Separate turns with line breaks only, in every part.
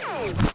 Hey!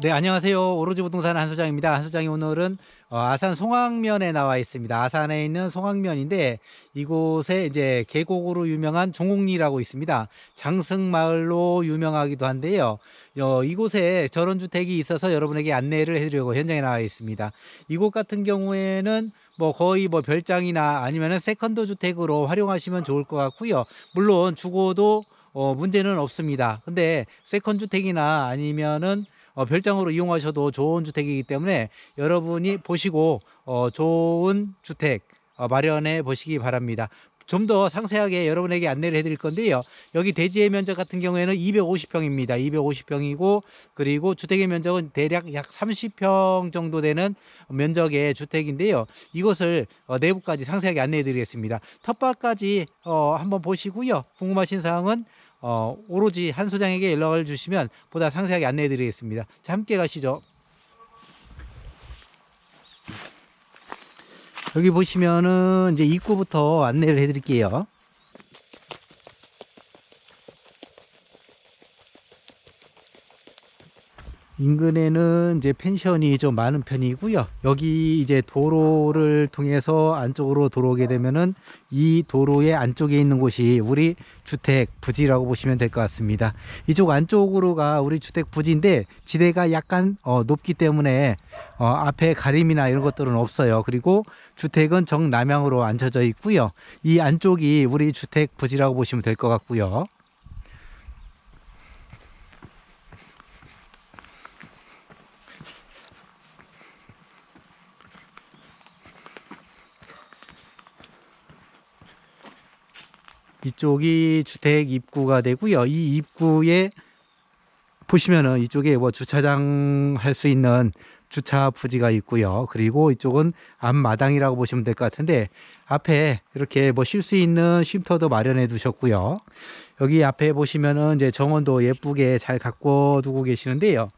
네, 안녕하세요. 오로지 부동산 한 소장입니다. 한 소장이 오늘은 어, 아산 송악면에 나와 있습니다. 아산에 있는 송악면인데 이곳에 이제 계곡으로 유명한 종옥리라고 있습니다. 장승마을로 유명하기도 한데요. 어, 이곳에 저런 주택이 있어서 여러분에게 안내를 해드리려고 현장에 나와 있습니다. 이곳 같은 경우에는 뭐 거의 뭐 별장이나 아니면은 세컨드 주택으로 활용하시면 좋을 것 같고요. 물론 주거도 어, 문제는 없습니다. 근데 세컨 주택이나 아니면은 어, 별장으로 이용하셔도 좋은 주택이기 때문에 여러분이 보시고 어, 좋은 주택 어, 마련해 보시기 바랍니다. 좀 더 상세하게 여러분에게 안내를 해드릴 건데요. 여기 대지의 면적 같은 경우에는 250평입니다. 250평이고 그리고 주택의 면적은 대략 약 30평 정도 되는 면적의 주택인데요. 이것을 어, 내부까지 상세하게 안내해 드리겠습니다. 텃밭까지 어, 한번 보시고요. 궁금하신 사항은 어, 오로지 한 소장에게 연락을 주시면 보다 상세하게 안내해 드리겠습니다. 자, 함께 가시죠. 여기 보시면은 이제 입구부터 안내를 해 드릴게요. 인근에는 이제 펜션이 좀 많은 편이고요. 여기 이제 도로를 통해서 안쪽으로 들어오게 되면은 이 도로의 안쪽에 있는 곳이 우리 주택 부지라고 보시면 될 것 같습니다. 이쪽 안쪽으로가 우리 주택 부지인데 지대가 약간 어, 높기 때문에 어, 앞에 가림이나 이런 것들은 없어요. 그리고 주택은 정남향으로 앉혀져 있고요. 이 안쪽이 우리 주택 부지라고 보시면 될 것 같고요. 이쪽이 주택 입구가 되고요. 이 입구에 보시면은 이쪽에 뭐 주차장 할 수 있는 주차 부지가 있고요. 그리고 이쪽은 앞마당이라고 보시면 될 것 같은데 앞에 이렇게 뭐 쉴 수 있는 쉼터도 마련해 두셨고요. 여기 앞에 보시면은 이제 정원도 예쁘게 잘 가꿔 두고 계시는데요.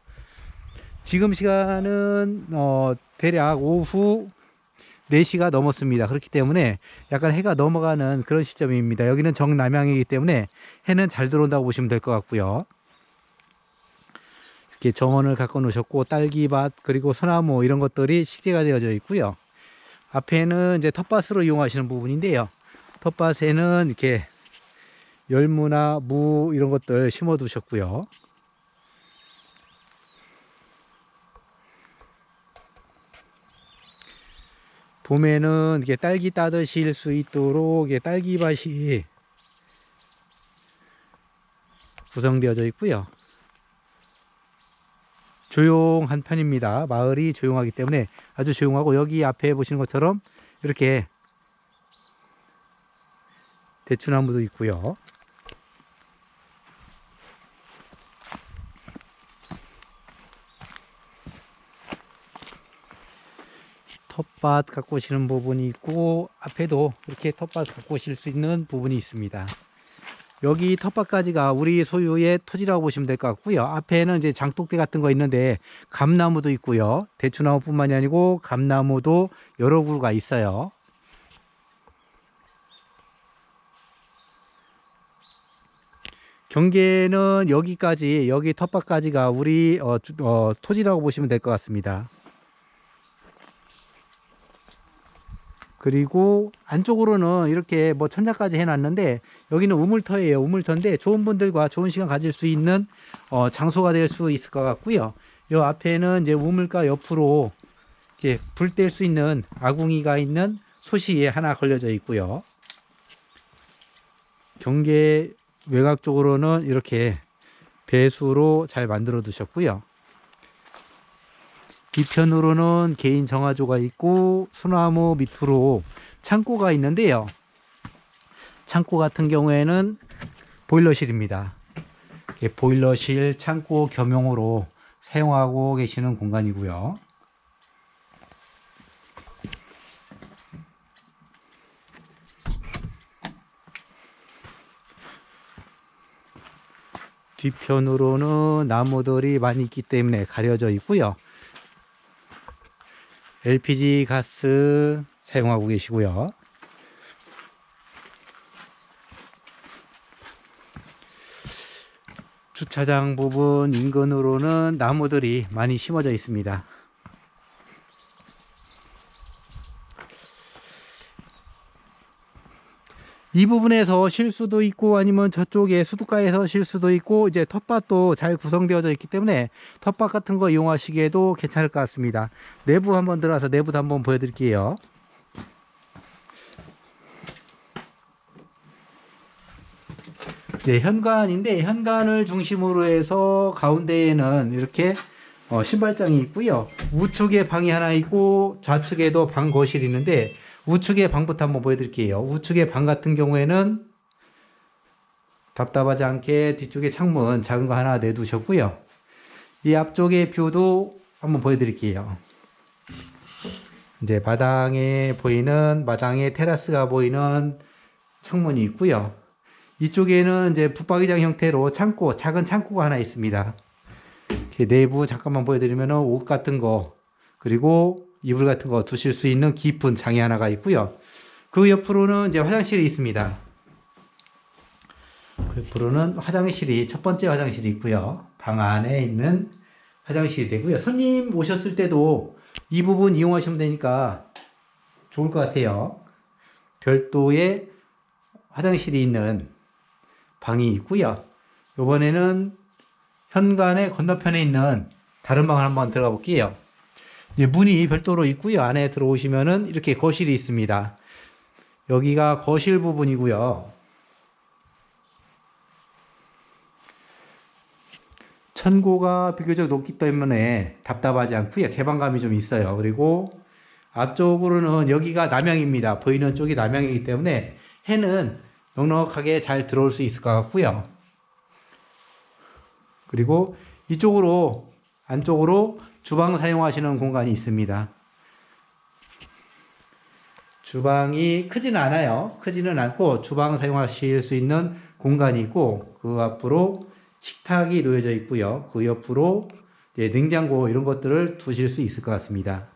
지금 시간은 어 대략 오후 4시가 넘었습니다. 그렇기 때문에 약간 해가 넘어가는 그런 시점입니다. 여기는 정남향이기 때문에 해는 잘 들어온다고 보시면 될 것 같고요. 이렇게 정원을 갖고 놓으셨고 딸기밭 그리고 소나무 이런 것들이 식재가 되어져 있고요. 앞에는 이제 텃밭으로 이용하시는 부분인데요. 텃밭에는 이렇게 열무나 무 이런 것들 심어 두셨고요. 봄에는 이렇게 딸기 따드실 수 있도록 이게 딸기밭이 구성되어져 있고요. 조용한 편입니다. 마을이 조용하기 때문에 아주 조용하고 여기 앞에 보시는 것처럼 이렇게 대추나무도 있고요. 텃밭 갖고 오시는 부분이 있고 앞에도 이렇게 텃밭 갖고 오실 수 있는 부분이 있습니다. 여기 텃밭까지가 우리 소유의 토지라고 보시면 될 것 같고요. 앞에는 이제 장독대 같은 거 있는데 감나무도 있고요. 대추나무 뿐만이 아니고 감나무도 여러 그루가 있어요. 경계는 여기까지 여기 텃밭까지가 우리 어, 주- 어, 토지라고 보시면 될 것 같습니다. 그리고 안쪽으로는 이렇게 뭐 천장까지 해놨는데 여기는 우물터예요. 우물터인데 좋은 분들과 좋은 시간 가질 수 있는 어, 장소가 될 수 있을 것 같고요. 요 앞에는 이제 우물가 옆으로 이렇게 불 뗄 수 있는 아궁이가 있는 소시에 하나 걸려져 있고요. 경계 외곽 쪽으로는 이렇게 배수로 잘 만들어 두셨고요. 뒤편으로는 개인 정화조가 있고 소나무 밑으로 창고가 있는데요. 창고 같은 경우에는 보일러실입니다. 예, 보일러실 창고 겸용으로 사용하고 계시는 공간이고요. 뒤편으로는 나무들이 많이 있기 때문에 가려져 있고요. LPG 가스 사용하고 계시고요. 주차장 부분 인근으로는 나무들이 많이 심어져 있습니다. 이 부분에서 쉴 수도 있고 아니면 저쪽에 수도가에서 쉴 수도 있고 이제 텃밭도 잘 구성되어져 있기 때문에 텃밭 같은 거 이용하시기에도 괜찮을 것 같습니다. 내부 한번 들어가서 내부도 한번 보여드릴게요. 네, 현관인데 현관을 중심으로 해서 가운데에는 이렇게 어, 신발장이 있고요. 우측에 방이 하나 있고 좌측에도 방 거실이 있는데 우측의 방부터 한번 보여드릴게요. 우측의 방 같은 경우에는 답답하지 않게 뒤쪽에 창문 작은 거 하나 내두셨고요. 이 앞쪽의 뷰도 한번 보여드릴게요. 이제 마당에 보이는 마당에 테라스가 보이는 창문이 있고요. 이쪽에는 이제 붙박이장 형태로 창고 작은 창고가 하나 있습니다. 내부 잠깐만 보여드리면 옷 같은 거 그리고 이불 같은 거 두실 수 있는 깊은 장이 하나가 있고요. 그 옆으로는 이제 화장실이 있습니다. 그 옆으로는 화장실이 첫 번째 화장실이 있고요. 방 안에 있는 화장실이 되고요. 손님 오셨을 때도 이 부분 이용하시면 되니까 좋을 것 같아요. 별도의 화장실이 있는 방이 있고요. 이번에는 현관의 건너편에 있는 다른 방을 한번 들어가 볼게요. 예, 문이 별도로 있고요. 안에 들어오시면은 이렇게 거실이 있습니다. 여기가 거실 부분이고요. 천고가 비교적 높기 때문에 답답하지 않고요. 개방감이 좀 있어요. 그리고 앞쪽으로는 여기가 남향입니다. 보이는 쪽이 남향이기 때문에 해는 넉넉하게 잘 들어올 수 있을 것 같고요. 그리고 이쪽으로 안쪽으로 주방 사용하시는 공간이 있습니다. 주방이 크지는 않아요. 크지는 않고 주방 사용하실 수 있는 공간이 있고 그 앞으로 식탁이 놓여져 있고요. 그 옆으로 냉장고 이런 것들을 두실 수 있을 것 같습니다.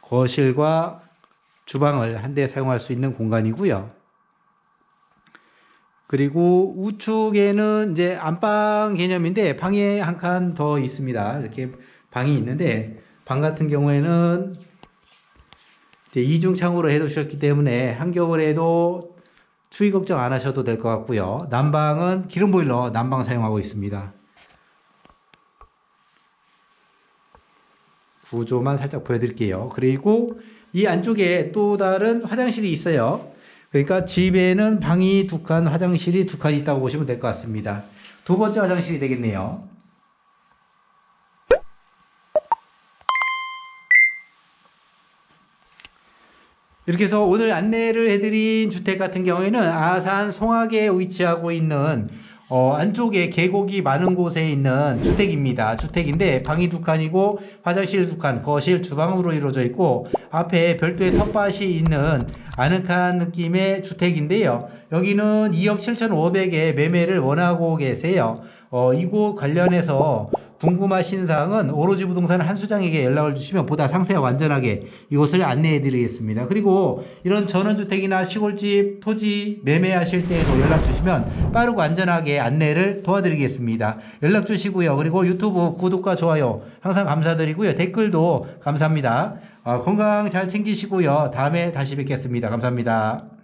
거실과 주방을 한대 사용할 수 있는 공간이고요. 그리고 우측에는 이제 안방 개념인데 방에 한칸 더 있습니다. 이렇게 방이 있는데 방 같은 경우에는 이중창으로 해두셨기 때문에 한겨울에도 추위 걱정 안 하셔도 될 것 같고요. 난방은 기름 보일러 난방 사용하고 있습니다. 구조만 살짝 보여드릴게요. 그리고 이 안쪽에 또 다른 화장실이 있어요. 그러니까 집에는 방이 두 칸, 화장실이 두 칸 있다고 보시면 될 것 같습니다. 두 번째 화장실이 되겠네요. 이렇게 해서 오늘 안내를 해드린 주택 같은 경우에는 아산 송악에 위치하고 있는 어, 안쪽에 계곡이 많은 곳에 있는 주택입니다. 주택인데 방이 두 칸이고 화장실 두 칸, 거실, 주방으로 이루어져 있고 앞에 별도의 텃밭이 있는 아늑한 느낌의 주택인데요. 여기는 2억 7,500에 매매를 원하고 계세요. 어, 이곳 관련해서 궁금하신 사항은 오로지 부동산 한 수장에게 연락을 주시면 보다 상세하고 완전하게 이곳을 안내해 드리겠습니다. 그리고 이런 전원주택이나 시골집, 토지 매매하실 때에도 연락 주시면 빠르고 안전하게 안내를 도와드리겠습니다. 연락 주시고요. 그리고 유튜브 구독과 좋아요 항상 감사드리고요. 댓글도 감사합니다. 어, 건강 잘 챙기시고요. 다음에 다시 뵙겠습니다. 감사합니다.